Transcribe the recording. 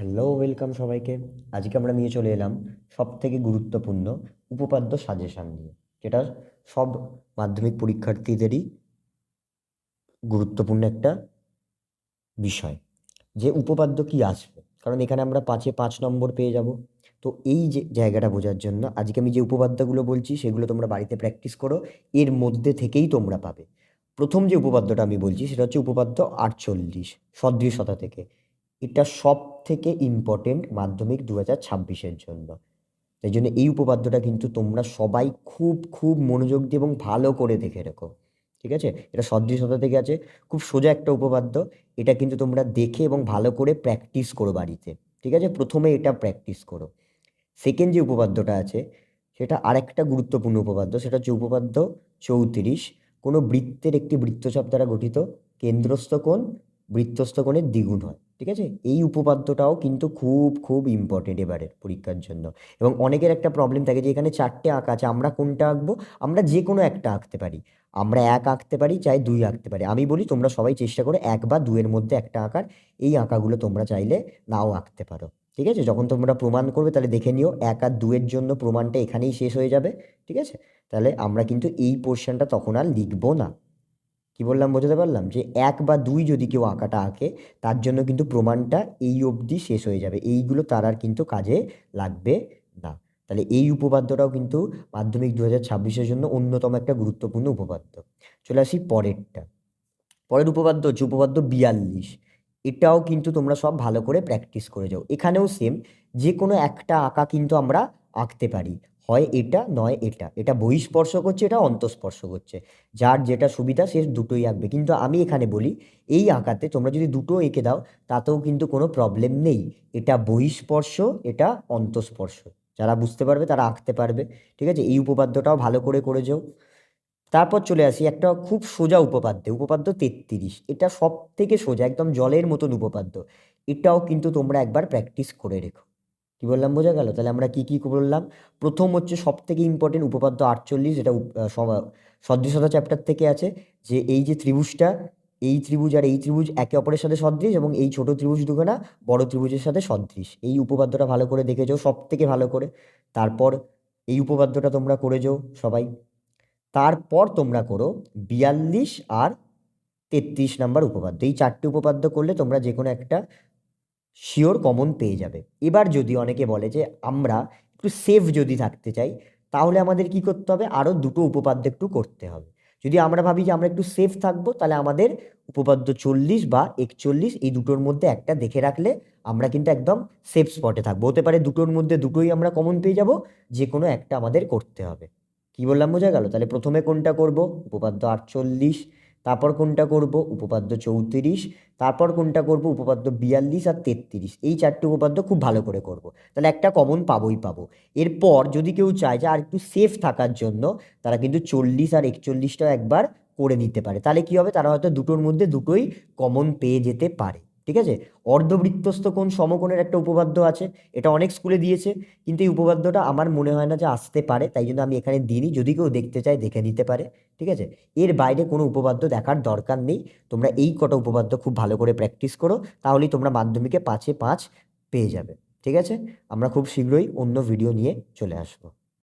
Hello welcome সবাইকে। আজকে আমরা নিয়ে চলে এলাম সব থেকে গুরুত্বপূর্ণ উপপাদ্য সাজেশান নিয়ে, যেটা সব মাধ্যমিক পরীক্ষার্থীদেরই গুরুত্বপূর্ণ একটা বিষয়। যে উপপাদ্য কি আসবে? কারণ এখানে আমরা পাঁচে পাঁচ নম্বর পেয়ে যাব। তো এই যে জায়গাটা বোঝার জন্য আজকে আমি যে উপপাদ্যগুলো বলছি, সেগুলো তোমরা বাড়িতে প্র্যাকটিস করো। এর মধ্যে থেকেই তোমরা পাবে। প্রথম যে উপপাদ্যটা আমি বলছি, সেটা হচ্ছে উপপাদ্য আটচল্লিশ, সদৃশতা থেকে। এটা সব থেকে ইম্পর্টেন্ট মাধ্যমিক দু হাজার ছাব্বিশের জন্য। তাই জন্য এই উপপাদ্যটা কিন্তু তোমরা সবাই খুব খুব মনোযোগ দিয়ে এবং ভালো করে দেখে রেখো। ঠিক আছে? এটা সদৃশতা থেকে আছে। খুব সোজা একটা উপপাদ্য। এটা কিন্তু তোমরা দেখে এবং ভালো করে প্র্যাকটিস করো বাড়িতে। ঠিক আছে? প্রথমে এটা প্র্যাকটিস করো। সেকেন্ড যে উপপাদ্যটা আছে, সেটা আরেকটা গুরুত্বপূর্ণ উপপাদ্য। সেটা হচ্ছে উপপাদ্য চৌত্রিশ। কোনো বৃত্তের একটি বৃত্তচাপ দ্বারা গঠিত কেন্দ্রস্থ কোণ বৃত্তস্থ কোণের দ্বিগুণ হয়। ঠিক আছে? এই উপপাদ্যটাও কিন্তু খুব খুব ইম্পর্টেন্ট এবারের পরীক্ষার জন্য। এবং অনেকের একটা প্রবলেম থাকে যে এখানে চারটে আঁকা আছে, আমরা কোনটা আঁকবো? আমরা যে কোনো একটা আঁকতে পারি। আমরা এক আঁকতে পারি, চাই দুই আঁকতে পারি। আমি বলি তোমরা সবাই চেষ্টা করো এক বা দুয়ের মধ্যে একটা আঁকার। এই আঁকাগুলো তোমরা চাইলে নাও আঁকতে পারো। ঠিক আছে? যখন তোমরা প্রমাণ করবে তাহলে দেখে নিও, এক আর দুয়ের জন্য প্রমাণটা এখানেই শেষ হয়ে যাবে। ঠিক আছে? তাহলে আমরা কিন্তু এই পোর্শনটা তখন আর লিখব না। কি বললাম, বোঝাতে পারলাম? যে এক বা দুই যদি কেউ আঁকাটা আঁকে, তার জন্য কিন্তু প্রমাণটা এই অবধি শেষ হয়ে যাবে। এইগুলো তার আর কিন্তু কাজে লাগবে না। তাহলে এই উপপাদ্যটাও কিন্তু মাধ্যমিক দু হাজার ছাব্বিশের জন্য অন্যতম একটা গুরুত্বপূর্ণ উপপাদ্য। চলে আসি পরেরটা। পরের উপপাদ্য হচ্ছে উপপাদ্য বিয়াল্লিশ। এটাও কিন্তু তোমরা সব ভালো করে প্র্যাকটিস করে যাও। এখানেও সেম যে কোনো একটা আঁকা কিন্তু আমরা আঁকতে পারি। হয় এটা, নয় এটা। এটা বহিঃস্পর্শ করছে এটা অন্তঃস্পর্শ করছে যার যেটা সুবিধা সে দুটোই আঁকবে। কিন্তু আমি এখানে বলি, এই আঁকাতে তোমরা যদি দুটো এঁকে দাও, তাতেও কিন্তু কোনো প্রবলেম নেই। এটা বহিঃস্পর্শ, এটা অন্তঃস্পর্শ। যারা বুঝতে পারবে তারা আঁকতে পারবে। ঠিক আছে? এই উপপাদ্যটাও ভালো করে করে যাও। তারপর চলে আসি একটা খুব সোজা উপপাদ্য উপপাদ্য তেত্রিশ। এটা সব থেকে সোজা, একদম জলের মতন উপপাদ্য। এটাও কিন্তু তোমরা একবার প্র্যাকটিস করে রেখো। কি বললাম বোঝা গেল? তাহলে আমরা কি কি বললাম? প্রথম হচ্ছে সব থেকে ইম্পর্টেন্ট উপপাদ্য আটচল্লিশ সম- সদৃশতা চ্যাপ্টার থেকে আছে, যে এই যে ত্রিভুজটা, এই ত্রিভুজ আর এই ত্রিভুজ একে অপরের সাথে সদৃশ এবং এই ছোট ত্রিভুজ দুখানা বড় ত্রিভুজের সাথে সদৃশ। এই উপপাদ্যটা ভালো করে দেখে যাও সব থেকে ভালো করে। তারপর এই উপপাদ্যটা তোমরা করে যাও সবাই। তারপর তোমরা করো বিয়াল্লিশ আর তেত্রিশ নাম্বার উপপাদ্য। এই চারটে উপপাদ্য করলে তোমরা যে কোনো একটা শিওর কমন পেয়ে যাবে। এবার যদি অনেকে বলে যে, আমরা একটু সেফ যদি থাকতে চাই, তাহলে আমাদের কি করতে হবে? আরও দুটো উপপাদ্য একটু করতে হবে। যদি আমরা ভাবি যে, আমরা একটু সেফ থাকব, তাহলে আমাদের উপপাদ্য চল্লিশ বা একচল্লিশ এই দুটোর মধ্যে একটা দেখে রাখলে আমরা কিন্তু একদম সেফ স্পটে থাকব। হতে পারে দুটোর মধ্যে দুটোই আমরা কমন পেয়ে যাব যে কোনো একটা আমাদের করতে হবে। কি বললাম, বোঝা গেল? তাহলে প্রথমে কোনটা করব? উপপাদ্য আটচল্লিশ তারপর কোনটা করব? উপপাদ্য চৌত্রিশ। তারপর কোনটা করব? উপপাদ্য বিয়াল্লিশ আর তেত্রিশ। এই চারটে উপপাদ্য খুব ভালো করে করব। তাহলে একটা কমন পাবোই পাবো। এরপর যদি কেউ চায় যে আর একটু সেফ থাকার জন্য, তারা কিন্তু চল্লিশ আর একচল্লিশটাও একবার করে নিতে পারে। তাহলে কি হবে? তারা হয়তো দুটোর মধ্যে দুটোই কমন পেয়ে যেতে পারে। ঠিক আছে? অর্ধবৃত্তস্থ কোণ সমকোণের একটা উপপাদ্য আছে, এটা অনেক স্কুলে দিয়েছে, কিন্তু এই উপপাদ্যটা আমার মনে হয় না যে আসতে পারে, তাই জন্য আমি এখানে দিইনি, যদি কেউ দেখতে চায় দেখে নিতে পারে, ঠিক আছে? এর বাইরে কোনো উপপাদ্য দেখার দরকার নেই, তোমরা এই কটা উপপাদ্য খুব ভালো করে প্র্যাকটিস করো, তাহলেই তোমরা মাধ্যমিকে পাঁচে পাঁচ পেয়ে যাবে, ঠিক আছে? আমরা খুব শীঘ্রই অন্য ভিডিও নিয়ে চলে আসব।